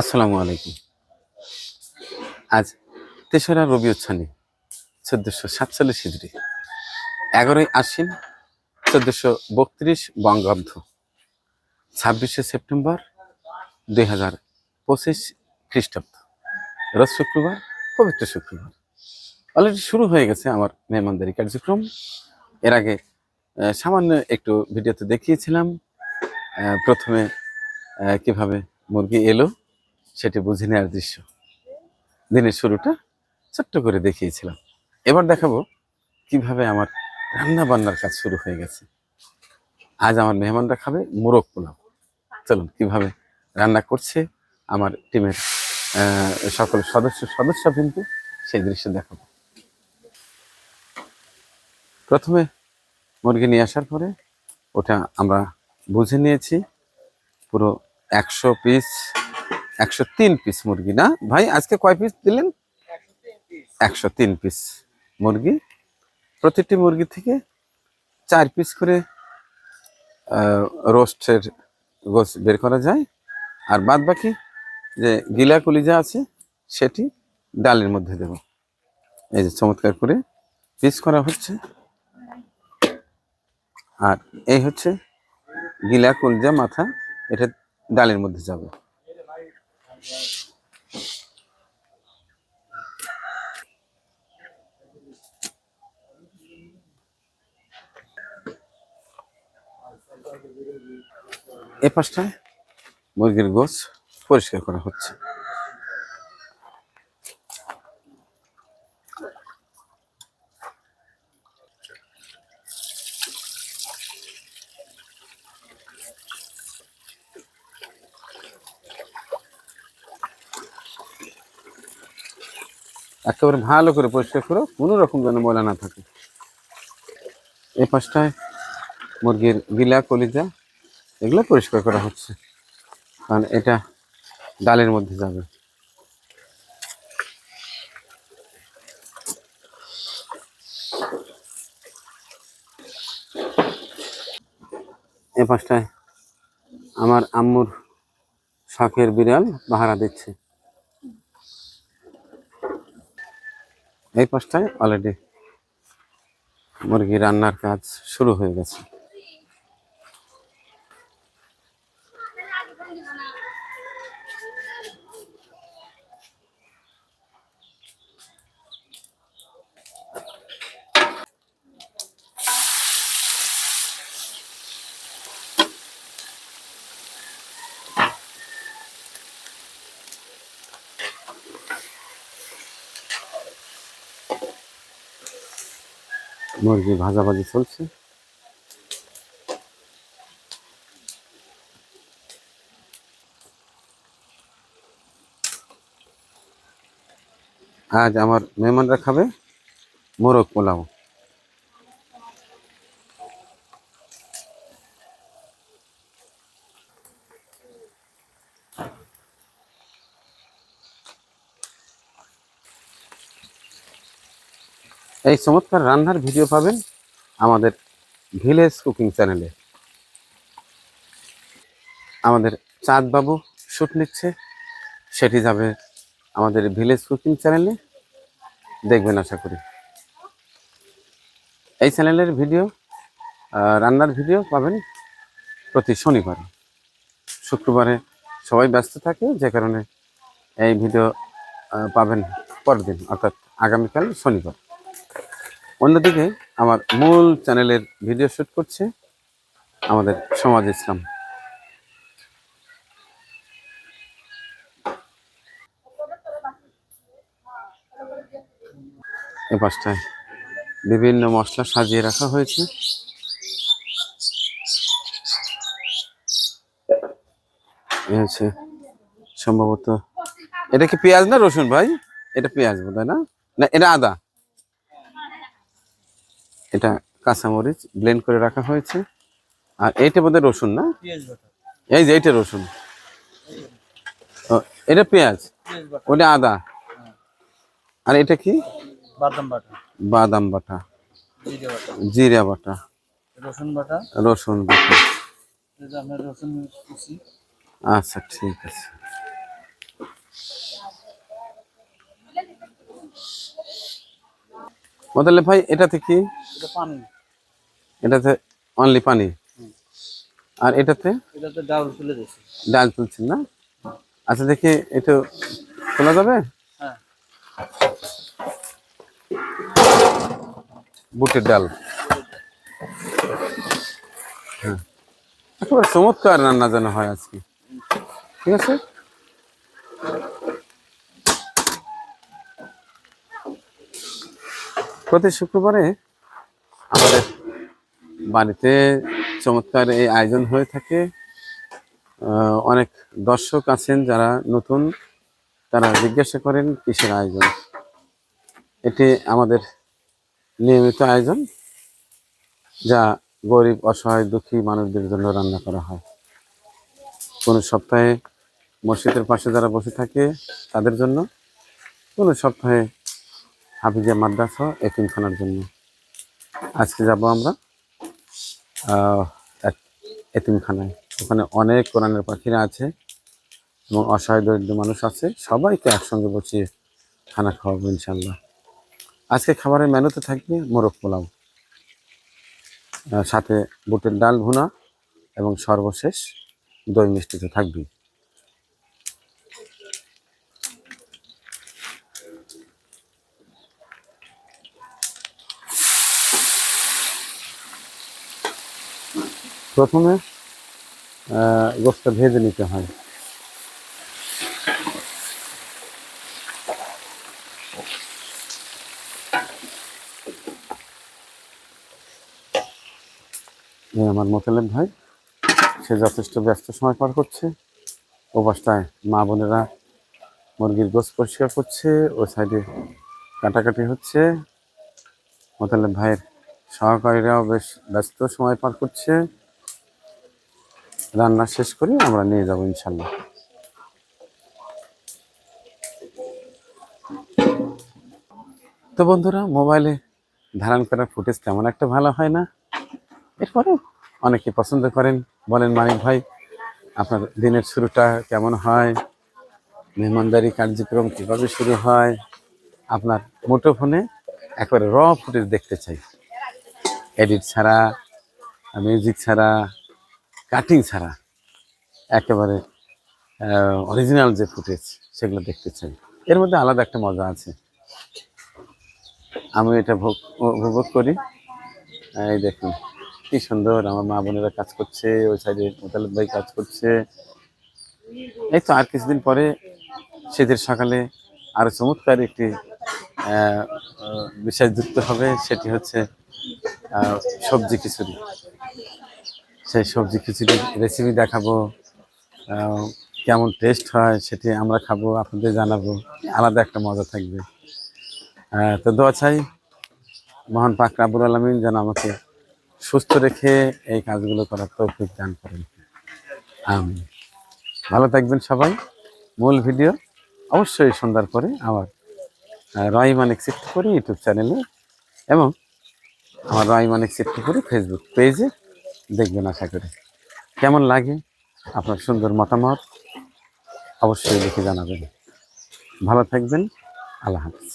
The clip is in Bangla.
আসসালামু আলাইকুম। আজ তেসরা রবি উচ্ছানি চোদ্দশো সাতচল্লিশ হিজড়ি। এগারোই আশ্বিন চোদ্দশো বত্রিশ বঙ্গাব্দ। ছাব্বিশে সেপ্টেম্বর দুই হাজার পঁচিশ খ্রিস্টাব্দ। রোজ শুক্রবার, পবিত্র শুক্রবার। অলরেডি শুরু হয়ে গেছে আমার মেহমানদারি কার্যক্রম। এর আগে সামান্য একটু ভিডিওতে দেখিয়েছিলাম প্রথমে কীভাবে মুরগি এলো। সেটি বুঝে নেওয়ার দৃশ্য। দিনের শুরুটা ছোট্ট করে দেখিয়েছিলাম। এবার দেখাবো কীভাবে আমার রান্না বান্নার কাজ শুরু হয়ে গেছে। আজ আমার মেহমানরা খাবে মোরগ পোলাও। চলুন, কীভাবে রান্না করছে আমার টিমের সকল সদস্য সদস্য কিন্তু সেই দৃশ্য দেখাবো। প্রথমে মুরগি নিয়ে আসার পরে ওটা আমরা বুঝে নিয়েছি। পুরো একশো পিস একশো তিন পিস মুরগি, না? ভাই, আজকে কয় পিস দিলেন? একশো তিন পিস মুরগি। প্রতিটি মুরগি থেকে চার পিস করে রোস্টের গোস বের করা যায়। আর বাদ বাকি যে গিলা কলিজা আছে, সেটি ডালের মধ্যে দেব। এই যে চমৎকার করে পিস করা হচ্ছে। আর এই হচ্ছে গিলা কলিজা মাথা, এটা ডালের মধ্যে যাবে। এ পাশটায় মুরগির গোছ পরিষ্কার করা হচ্ছে। একেবারে ভালো করে পরিষ্কার করো কোনো রকম যেন ময়লা না থাকে। এই পাশটায় মুরগির গিলা, কলিজা, এগুলো পরিষ্কার করা হচ্ছে। কারণ এটা ডালের মধ্যে যাবে। এ পাশটায় আমার আম্মুর শখের বিড়াল পাহারা দিচ্ছে। এই পাশটায় অলরেডি মুরগি রান্নার কাজ শুরু হয়ে গেছে। মুরগি ভাজাভাজি চলছে। আজ আমার মেহমানরা খাবে মোরগ পোলাও। এই চমৎকার রান্নার ভিডিও পাবেন আমাদের ভিলেজ কুকিং চ্যানেলে। আমাদের চাঁদ বাবু শ্যুট নিচ্ছে, সেটি যাবে আমাদের ভিলেজ কুকিং চ্যানেলে। দেখবেন আশা করি। এই চ্যানেলের ভিডিও রান্নার ভিডিও পাবেন প্রতি শনিবার। শুক্রবারে সবাই ব্যস্ত থাকে, যে কারণে এই ভিডিও পাবেন পরের দিন অর্থাৎ আগামীকাল শনিবার। অন্যদিকে আমার মূল চ্যানেলের ভিডিও শুট করছে আমাদের সমাজ ইসলাম। এ পাশটায় বিভিন্ন মশলা সাজিয়ে রাখা হয়েছে। সম্ভবত, এটা কি পেঁয়াজ না রসুন ভাই? এটা পেঁয়াজ বোধ না? না, এটা আদা। এটা কাঁচামরিচ ব্লেন্ড করে রাখা হয়েছে। আর এইটা বোধহয় রসুন না? এই যে এইটা রসুন। এটা পেঁয়াজ? ওটা আদা? হ্যাঁ। আর এটা কি? বাদাম বাটা। বাদাম বাটা। জিরা বাটা। রসুন বাটা। রসুন বাটা। আচ্ছা ঠিক আছে। বদলে ভাই এটাতে কি এটা পানি। এটাতে অনলি পানি? আর এটাতে? এটাতে ডাউল তুলে দিয়েছি। ডাল তুলছেন না? আচ্ছা দেখি এটা তোলা যাবে? হ্যাঁ। বুটের ডাল। হ্যাঁ। একেবারে চমৎকার রান্না যেন হয় আজকে। ঠিক আছে? প্রতি শুক্রবারে আমাদের বাড়িতে চমৎকার এই আয়োজন হয়ে থাকে। অনেক দর্শক আছেন যারা নতুন, তারা জিজ্ঞাসা করেন, কিসের আয়োজন? এটি আমাদের নিয়মিত আয়োজন, যা গরিব, অসহায়, দুঃখী মানুষদের জন্য রান্না করা হয়। কোনো সপ্তাহে মসজিদের পাশে যারা বসে থাকে, তাদের জন্য কোনো সপ্তাহে হাফিজা মাদ্রাসা, এতিমখানার জন্য। আজকে যাব আমরা এক এতিমখানায়। ওখানে অনেক কোরআনের পাখিরা আছে এবং অসহায় দরিদ্র মানুষ আছে। সবাইকে একসঙ্গে বসিয়ে খানা খাওয়াবো ইনশাল্লাহ আজকে খাবারের মেনুতে থাকবে মোরগ পোলাও সাথে বুটের ডাল ভুনা এবং সর্বশেষ দই মিষ্টি তো প্রথমে আহ, গোস্তটা ভেজে নিতে হয়। আমার মোতালেব ভাই সে যথেষ্ট ব্যস্ত সময় পার করছে। ও পাশটায় মা বোনেরা মুরগির গোস পরিষ্কার করছে ও সাইডে কাটাকাটি হচ্ছে। মোতালেব ভাইয়ের সহকারীরাও বেশ ব্যস্ত সময় পার করছে। রান্না শেষ করে আমরা নিয়ে যাব ইনশাল্লাহ। তো বন্ধুরা, মোবাইলে ধারণ করা ফুটেজ তেমন একটা ভালো হয় না। এরপরেও অনেকে পছন্দ করেন। বলেন, মানিক ভাই, আপনার দিনের শুরুটা কেমন হয়? মেহমানদারি কার্যক্রম কীভাবে শুরু হয়? আপনার মুঠোফোনে একবারে র ফুটেজ দেখতে চাই। এডিট ছাড়া মিউজিক ছাড়া কাটিং ছাড়া একেবারে অরিজিনাল যে ফুটেজ সেগুলো দেখতে চাই। এর মধ্যে আলাদা একটা মজা আছে। আমি এটা ভোগ, উপভোগ করি। এই দেখুন, কি সুন্দর, আমার মা বোনেরা কাজ করছে, ওই সাইডে মোতালেব ভাই কাজ করছে। এই তো আর কিছুদিন পরে শীতের সকালে আরও চমৎকার একটি বিষয় যুক্ত হবে, সেটি হচ্ছে সবজি খিচুড়ি। সেই সবজি খিচুড়ির রেসিপি দেখাবো কেমন টেস্ট হয় সেটি আমরা খাব, আপনাদের জানাব, আলাদা একটা মজা থাকবে। তো দোয়া চাই মহান পাক রাবুল আলমিন যেন আমাকে সুস্থ রেখে এই কাজগুলো করার তৌফিক দান করেন। ভালো থাকবেন সবাই। মূল ভিডিও অবশ্যই সন্ধ্যার পরে আমার রহিমান একসেপ্ট করি ইউটিউব চ্যানেলে এবং আমার রহিমান একসেপ্ট করি ফেসবুক পেজে দেখবেন আশা করি। কেমন লাগে আপনার সুন্দর মতামত? অবশ্যই লিখে জানাবেন। ভালো থাকবেন। আল্লাহ হাফিজ।